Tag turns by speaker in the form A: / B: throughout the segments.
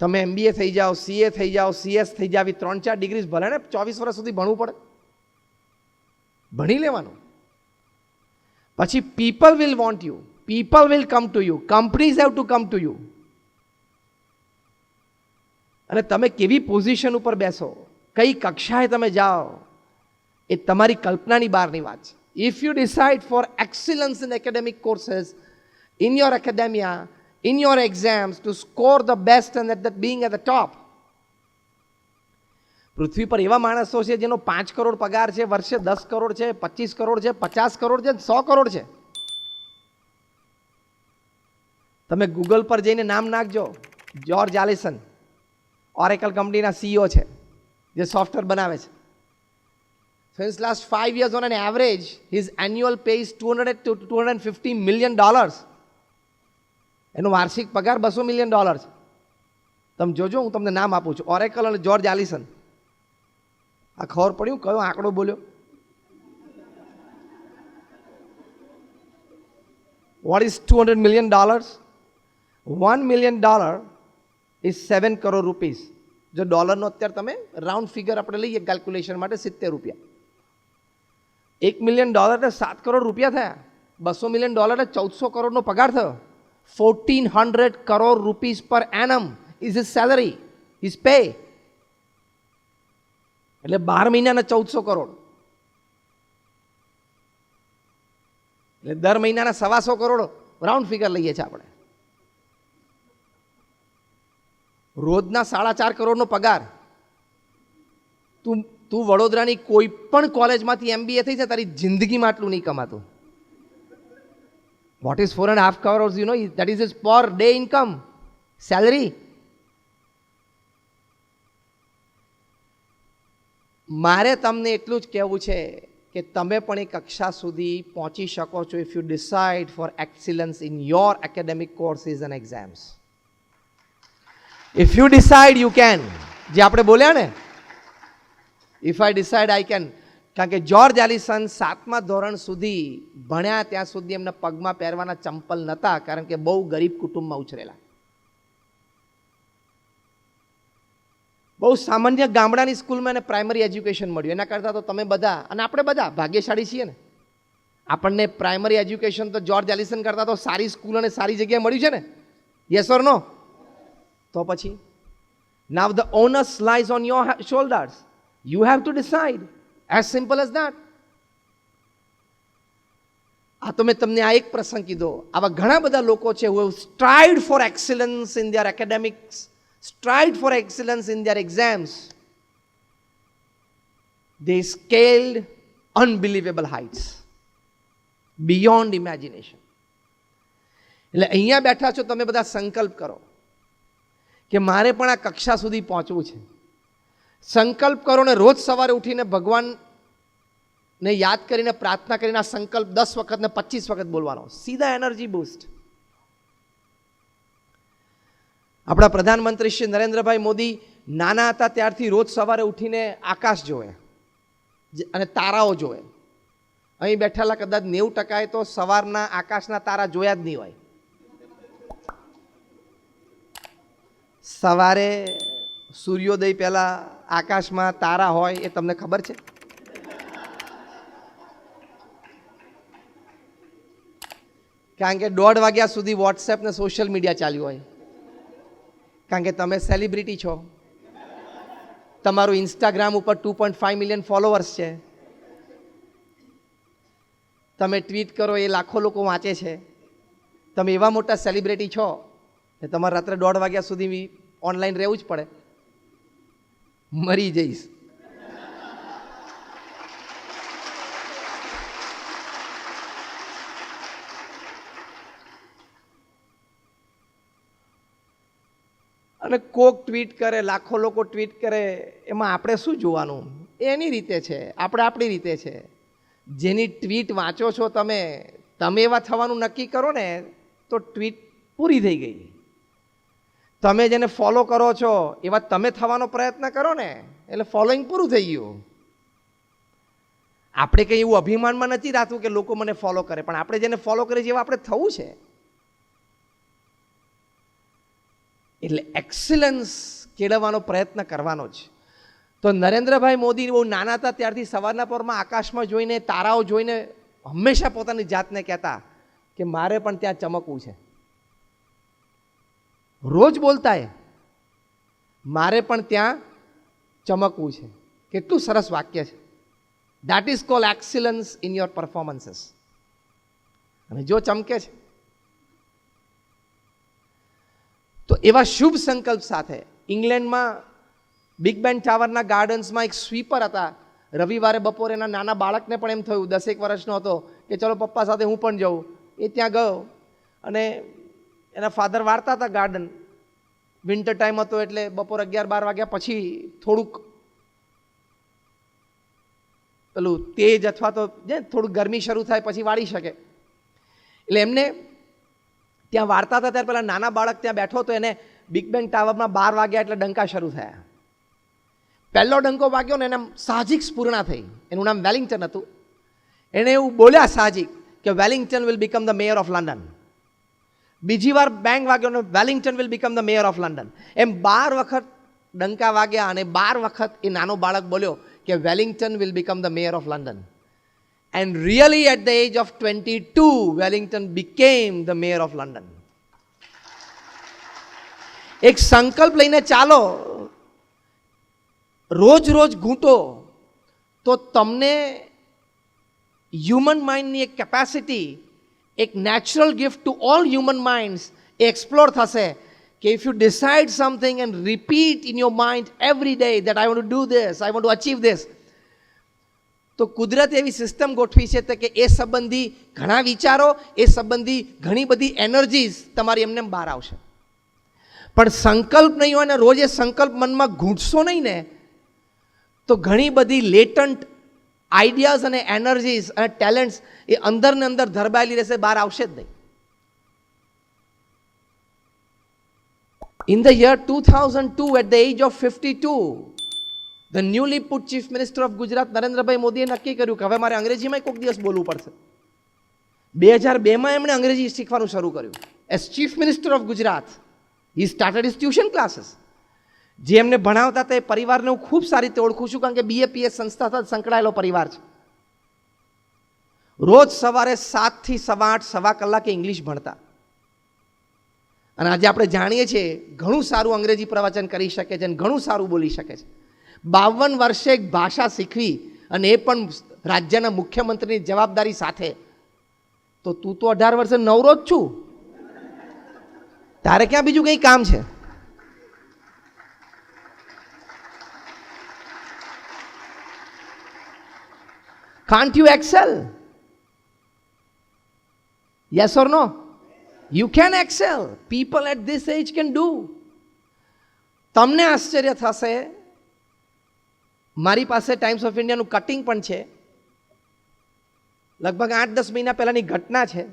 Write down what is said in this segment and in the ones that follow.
A: તમે એમબીએ થઈ જાઓ સીએ થઈ જાઓ સીએસ થઈ જાવ આવી ત્રણ ચાર ડિગ્રીઝ ભલે ને ચોવીસ વર્ષ સુધી ભણવું પડે. ભણી લેવાનું. પછી people will want you people will come to you companies have to come to you અને તમે કેવી પોઝિશન ઉપર બેસો, કઈ કક્ષાએ તમે જાઓ, એ તમારી કલ્પનાની બહારની વાત છે. If you decide for excellence in academic courses in your academia in your exams to score the best and at the being at the top પૃથ્વી પર એવા માણસો છે જેનો પાંચ કરોડ પગાર છે, વર્ષે દસ કરોડ છે, પચીસ કરોડ છે, પચાસ કરોડ છે, સો કરોડ છે. તમે ગૂગલ પર જઈને નામ નાખજો જ્યોર્જ આલિસન ઓરેકલ કંપનીના સીઈઓ છે, જે સોફ્ટવેર બનાવે છે. Since last five years on an average his annual pay two hundred two two hundred fifty million dollars એનો વાર્ષિક પગાર બસો મિલિયન ડોલર છે. તમે જોજો, હું તમને નામ આપું છું. ઓરેકલ અને જ્યોર્જ આલિસન આ ખબર પડ્યું? કયો આંકડો બોલ્યો? What is two hundred million dollars one million dollar is seven crore rupees જો ડોલરનો અત્યારે તમે રાઉન્ડ ફિગર આપણે લઈએ કેલ્ક્યુલેશન માટે સિત્તેર રૂપિયા. એક મિલિયન ડોલર એટલે સાત કરોડ રૂપિયા થયા. બસો મિલિયન ડોલર એટલે ચૌદસો કરોડનો પગાર થયો. Fourteen crore crore per per annum is salary, his pay એટલે બાર મહિનાના ચૌદસો કરોડ. એટલે દર મહિનાના સવાસો કરોડ રાઉન્ડ ફિગર લઈએ છીએ આપણે. રોજના સાડા ચાર કરોડનો પગાર. તું તું વડોદરાની કોઈ પણ કોલેજમાંથી એમબીએ થઈ છે તારી જિંદગીમાં આટલું નહીં કમાતું. What is four and half crore you know that is is per day income salary મારે તમને એટલું જ કહેવું છે કે તમે પણ એ કક્ષા સુધી પહોંચી શકો છો if you decide for excellence in your academic courses and exams if you decide you can જે આપણે બોલ્યા ને? If I decide I can કારણ કે જ્યોર્જ એલિસન સાતમા ધોરણ સુધી ભણ્યા, ત્યાં સુધી એમને પગમાં પહેરવાના ચંપલ નહોતા કારણ કે બહુ ગરીબ કુટુંબમાં ઉછરેલા. બહુ સામાન્ય ગામડાની સ્કૂલમાં એને પ્રાઇમરી એજ્યુકેશન મળ્યું. એના કરતાં તો તમે બધા, અને આપણે બધા ભાગ્યશાળી છીએ ને. આપણને પ્રાઇમરી એજ્યુકેશન તો જ્યોર્જ એલિસન કરતાં તો સારી સ્કૂલ અને સારી જગ્યાએ મળ્યું છે ને? યસ ઓર નો તો પછી now the onus lies on your shoulders you have to decide as simple as that આ તો મેં તમને આ એક પ્રસંગ કીધો. આવા ઘણા બધા લોકો છે who strive for excellence in their academics strive for excellence in their exams they scaled unbelievable heights, beyond imagination. એટલે અહીંયા બેઠા છો, તમે બધા સંકલ્પ કરો કે મારે પણ આ કક્ષા સુધી પહોંચવું છે. સંકલ્પ કરો ને રોજ સવારે ઉઠીને ભગવાનને યાદ કરીને પ્રાર્થના કરીને આ સંકલ્પ દસ વખત ને પચીસ વખત બોલવાનો. સીધા એનર્જી બૂસ્ટ. આપણા પ્રધાનમંત્રી શ્રી નરેન્દ્રભાઈ મોદી નાના હતા ત્યારથી રોજ સવારે ઉઠીને આકાશ જોવે. અને તારાઓ જોવે. અહીં બેઠેલા કદાચ નેવું ટકાએ તો સવારના આકાશના તારા જોયા જ નહીં હોય. સવારે સૂર્યોદય પહેલાં આકાશમાં તારા હોય એ તમને ખબર છે? કારણ કે દોઢ વાગ્યા સુધી વોટ્સએપ ને સોશિયલ મીડિયા ચાલ્યું હોય. કારણ કે તમે સેલિબ્રિટી છો. તમારું ઇન્સ્ટાગ્રામ ઉપર two point five million followers છે. તમે ટ્વીટ કરો એ લાખો લોકો વાંચે છે. તમે એવા મોટા સેલિબ્રિટી છો કે તમારે રાત્રે દોઢ વાગ્યા સુધી ઓનલાઈન રહેવું જ પડે. મરી જઈશ. અને કોક ટ્વીટ કરે, લાખો લોકો ટ્વીટ કરે, એમાં આપણે શું જોવાનું? એની રીતે છે, આપણે આપણી રીતે છે. જેની ટ્વીટ વાંચો છો તમે તમે એવા થવાનું નક્કી કરો ને, તો ટ્વીટ પૂરી થઈ ગઈ. તમે જેને ફોલો કરો છો એવા તમે થવાનો પ્રયત્ન કરો ને, એટલે ફોલોઈંગ પૂરું થઈ ગયું. આપણે કંઈ એવું અભિમાનમાં નથી રાખતું કે લોકો મને ફોલો કરે, પણ આપણે જેને ફોલો કરીએ છીએ એવા આપણે થવું છે. એટલે એક્સિલન્સ કેળવવાનો પ્રયત્ન કરવાનો જ. તો નરેન્દ્રભાઈ મોદી બહુ નાના હતા, ત્યારથી સવારના પરમાં આકાશમાં જોઈને, તારાઓ જોઈને હંમેશા પોતાની જાતને કહેતા કે મારે પણ ત્યાં ચમકવું છે. રોજ બોલતા એ મારે પણ ત્યાં ચમકવું છે. કેટલું સરસ વાક્ય છે. That is call excellence in your performances અને જો ચમકે છે. તો એવા શુભ સંકલ્પ સાથે ઇંગ્લેન્ડમાં બિગ બેન ટાવરના ગાર્ડન્સમાં એક સ્વીપર હતા. રવિવારે બપોરે એના નાના બાળકને પણ એમ થયું, દસેક વર્ષનો હતો, કે ચલો પપ્પા સાથે હું પણ જાઉં. એ ત્યાં ગયો. અને એના ફાધર વાળતા હતા ગાર્ડન. વિન્ટર ટાઈમ હતો એટલે બપોર અગિયાર બાર વાગ્યા પછી થોડુંક પેલું તેજ અથવા તો જે થોડુંક ગરમી શરૂ થાય પછી વાળી શકે. એટલે એમને ત્યાં વાર્તા હતા, ત્યારે પેલા નાના બાળક ત્યાં બેઠો હતો, એને બિગ બેંગ ટાવરમાં બાર વાગ્યા એટલે ડંકા શરૂ થયા. પહેલો ડંકો વાગ્યો ને એને સાહજિક સ્પૂર્ણા થઈ. એનું નામ વેલિંગ્ટન હતું. એણે એવું બોલ્યા સાહજિક કે Wellington will become the mayor of London બીજી વાર બેંગ વાગ્યો Wellington will become the mayor of London એમ બાર વખત ડંકા વાગ્યા અને બાર વખત એ નાનો બાળક બોલ્યો કે Wellington will become the mayor of London and really at the age of twenty two Wellington became the mayor of London એક સંકલ્પ લઈને ચાલો. રોજ રોજ ઘૂંટો. તો તમને હ્યુમન માઇન્ડની એક કેપેસિટી એક natural gift to all human minds A explore થશે કે if you decide something and repeat in your mind every day that I want to do this I want to achieve this તો કુદરત એવી system ગોઠવી છે કે એ સંબંધી ઘણા વિચારો, એ સંબંધી ઘણી બધી એનર્જીઝ તમારી એમને એમ બહાર આવશે. પણ સંકલ્પ નહીં હોય ને રોજ એ સંકલ્પ મનમાં ઘૂંટશો નહીં ને, તો ઘણી બધી લેટન્ટ આઈડિયાઝ અને એનર્જીઝ અને ટેલેન્ટ્સ એ અંદર ને અંદર ધરબાયેલી રહેશે, બહાર આવશે જ નહીં. In the year two thousand two at the age of fifty two the newly put chief minister of Gujarat Narendrabhai મોદીએ નક્કી કર્યું કે હવે મારે અંગ્રેજીમાં કોઈક દિવસ બોલવું પડશે. બે હજાર બેમાં એમણે અંગ્રેજી શીખવાનું શરૂ કર્યું. As chief minister of Gujarat he started is tuition classes જે એમને ભણાવતા એ પરિવારને હું ખૂબ સારી રીતે ઓળખું છું, કારણ કે બીએપીએસ સંસ્થા સાથે સંકળાયેલો પરિવાર છે. રોજ સવારે સાતથી સવા આઠ, સવા કલાકે ઇંગ્લિશ ભણતા. અને આજે આપણે જાણીએ છીએ ઘણું સારું અંગ્રેજી પ્રવચન કરી શકે છે અને ઘણું સારું બોલી શકે છે. બાવન વર્ષે એક ભાષા શીખવી અને એ પણ રાજ્યના મુખ્યમંત્રીની જવાબદારી સાથે. તો તું તો અઢાર વર્ષે નવરો જ છું. તારે ક્યાં બીજું કંઈ કામ છે? Can't you excel? Yes or no? You can excel. People at this age can do. તમને આશ્ચર્ય થશે, મારી પાસે ટાઈમ્સ ઓફ ઇન્ડિયાનું કટિંગ પણ છે લગભગ આઠ દસ મહિના પહેલાંની ઘટના છે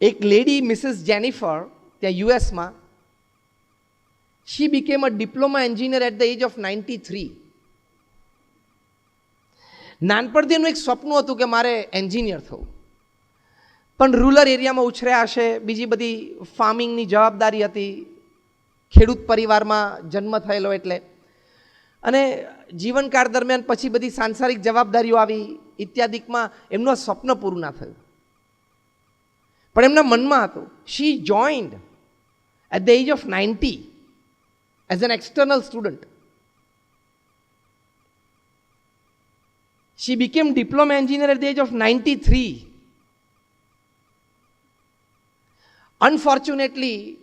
A: એક લેડી મિસિસ જેનિફર ત્યાં યુએસમાં she became a diploma engineer at the age of ninety three નાનપણથી એનું એક સ્વપ્ન હતું કે મારે એન્જિનિયર થવું. પણ રૂરલ એરિયામાં ઉછર્યા હશે, બીજી બધી ફાર્મિંગની જવાબદારી હતી, ખેડૂત પરિવારમાં જન્મ થયેલો એટલે. અને જીવનકાળ દરમિયાન પછી બધી સાંસારિક જવાબદારીઓ આવી, ઇત્યાદિકમાં એમનું સ્વપ્ન પૂરું ના થયું. પણ એમના મનમાં હતું, she joined at the age of ninety as an external student She became diploma engineer at the age of 93. Unfortunately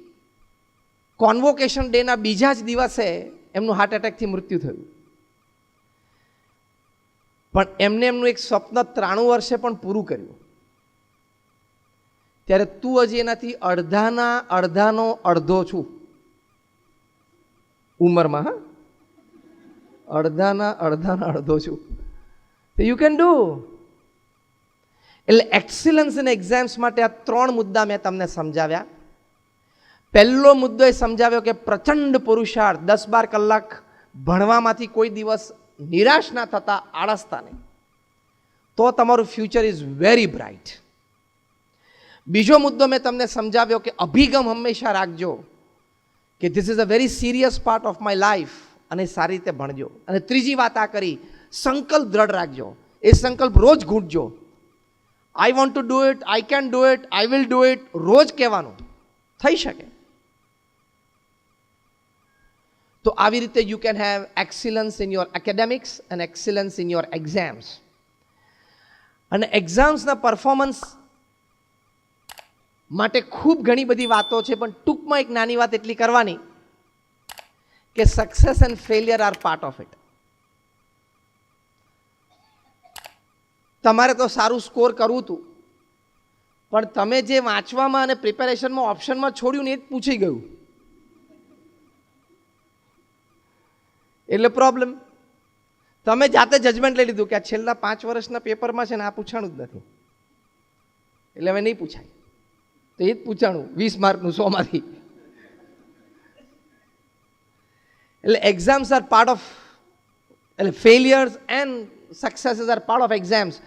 A: convocation ડેના બીજા જ દિવસે એમનું હાર્ટ એટેકથી મૃત્યુ થયું. પણ એમને એમનું એક સ્વપ્ન ત્રાણું વર્ષે પણ પૂરું કર્યું. ત્યારે તું હજી એનાથી અડધાના અડધાનો અડધો છું. ઉંમરમાં, હા? અડધાના અડધાના અડધો છું. યુ કેન ડુ એટલે એક્સિલન્સ અને એક્ઝામ્સ માટે આ ત્રણ મુદ્દા મેં તમને સમજાવ્યા. પહેલો મુદ્દો એ સમજાવ્યો કે પ્રચંડ પુરુષાર્થ દસ બાર કલાક ભણવામાંથી કોઈ દિવસ નિરાશ ના થતા આળસતા નહીં. તો તમારું ફ્યુચર ઇઝ વેરી બ્રાઇટ બીજો મુદ્દો મેં તમને સમજાવ્યો કે અભિગમ હંમેશા રાખજો કે this is a very serious part of my life અને સારી રીતે ભણજો. અને ત્રીજી વાત આ કરી સંકલ્પ દ્રઢ રાખજો. એ સંકલ્પ રોજ ઘૂંટજો. I want to do it I can do it I will do it રોજ કહેવાનું. થઈ શકે. તો આવી રીતે you can have excellence in your academics and excellence in your exams અને એક્ઝામ્સના પરફોર્મન્સ માટે ખૂબ ઘણી બધી વાતો છે, પણ ટૂંકમાં એક નાની વાત એટલી કરવાની કે success and failure are part of it તમારે તો સારું સ્કોર કરવું હતું પણ તમે જે વાંચવામાં અને પ્રિપેરેશનમાં ઓપ્શનમાં છોડ્યું ને એ જ પૂછી ગયું. એટલે પ્રોબ્લેમ તમે જાતે જજમેન્ટ લઈ લીધું કે આ છેલ્લા પાંચ વર્ષના પેપરમાં છે ને આ પૂછાણું જ નથી. એટલે હવે નહીં પૂછાય. તો એ જ પૂછાણું, વીસ માર્કનું સોમાંથી. એટલે એક્ઝામ્સ આર પાર્ટ ઓફ એટલે failures and successes are part of exams